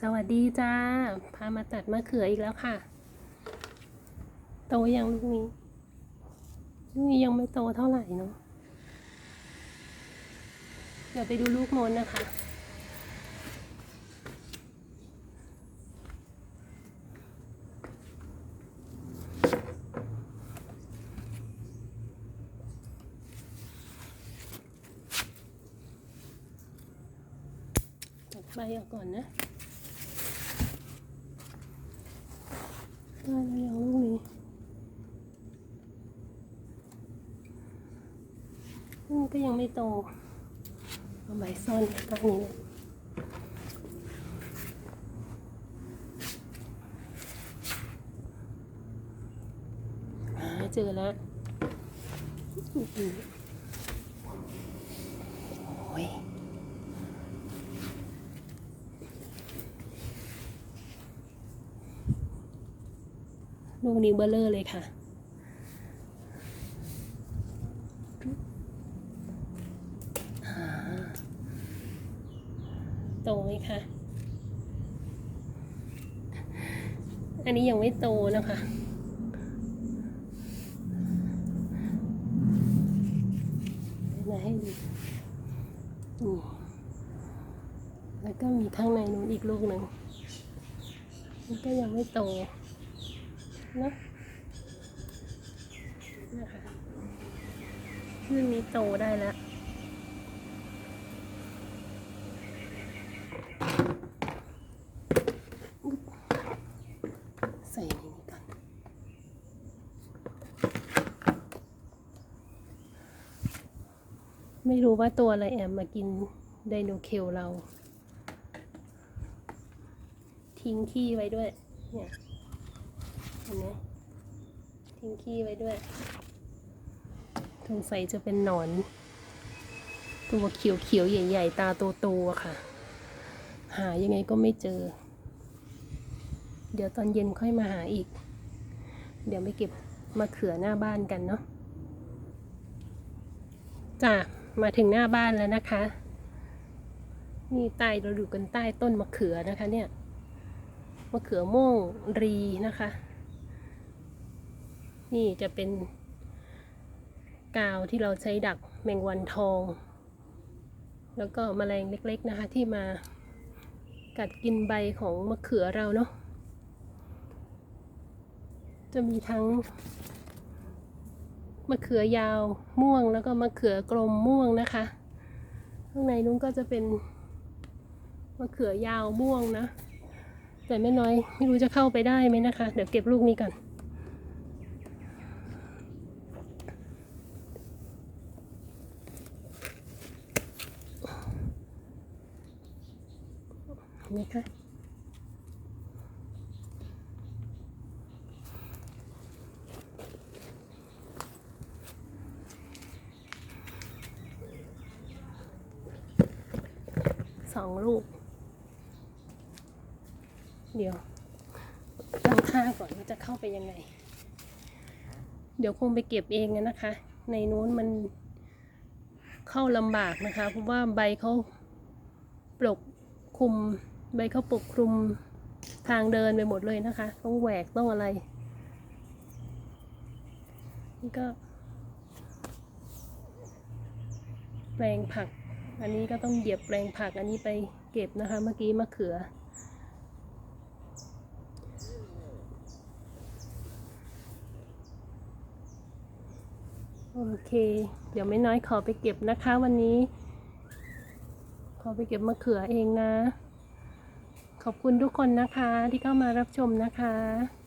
สวัสดีจ้า พามาตัดมะเขืออีกแล้วค่ะ โตยังลูกนี้ ลูกนี้ยังไม่โตเท่าไหร่เนาะ เดี๋ยวไปดูลูกโน้นนะคะ ตัดใบออกก่อนนะได้แล้วยังลูกนี้ กก็ยังไม่โตเอาใบซ่อนตรงนี้เลยเจอแล้วโอ้ยลูกนี้เบลเลอร์เลยค่ะ โตไหมคะอันนี้ยังไม่โตนะคะมาให้ดูนี่แล้วก็มีข้างในนู้นอีกลูกหนึ่งมันก็ยังไม่โตนะนะคะขึ้นนี้โตได้แล้ว ใส่ในนี้ก่อนไม่รู้ว่าตัวอะไรแอบมากินไดโนเคลเรา ทิ้งขี้ไว้ด้วย เนี่ยเห็นไหมทิ้งขี้ไว้ด้วยสงสัยจะเป็นหนอน ตัวเขียวๆใหญ่ ๆ ตาโตๆค่ะ หายังไงก็ไม่เจอ เดี๋ยวตอนเย็นค่อยมาหาอีก เดี๋ยวไปเก็บมะเขือหน้าบ้านกันเนาะจ้ะมาถึงหน้าบ้านแล้วนะคะ นี่ใต้เราอยู่กันใต้ต้นมะเขือนะคะ เนี่ยมะเขือม่วงรีนะคะ นี่จะเป็น กาวที่เราใช้ดักแมงวันทอง แล้วก็แมลงเล็กๆนะคะ ที่มากัดกินใบของมะเขือเราเนาะ จะมีทั้งมะเขือยาวม่วงแล้วก็มะเขือกลมม่วงนะคะ ข้างในนู้นก็จะเป็นมะเขือยาวม่วงนะ แต่ไม่น้อยไม่รู้จะเข้าไปได้ไหมนะคะ เดี๋ยวเก็บลูกนี้ก่อนนี่ค่ะ สองลูก เดี๋ยวตั้งค่าก่อนว่าจะเข้าไปยังไง เดี๋ยวคงไปเก็บเองอะนะคะ ในนู้นมันเข้าลำบากนะคะเพราะว่าใบเขาปกคลุม ใบเขาปกคลุมทางเดินไปหมดเลยนะคะ ต้องแหวกต้องอะไร นี่ก็ แปลงผัก อันนี้ก็ต้องเหยียบแปลงผักอันนี้ไปเก็บนะคะ เมื่อกี้มะเขือ โอเค เดี๋ยวไม่น้อยขอไปเก็บนะคะวันนี้ ขอไปเก็บมะเขือเองนะ ขอบคุณทุกคนนะคะที่เข้ามารับชมนะคะ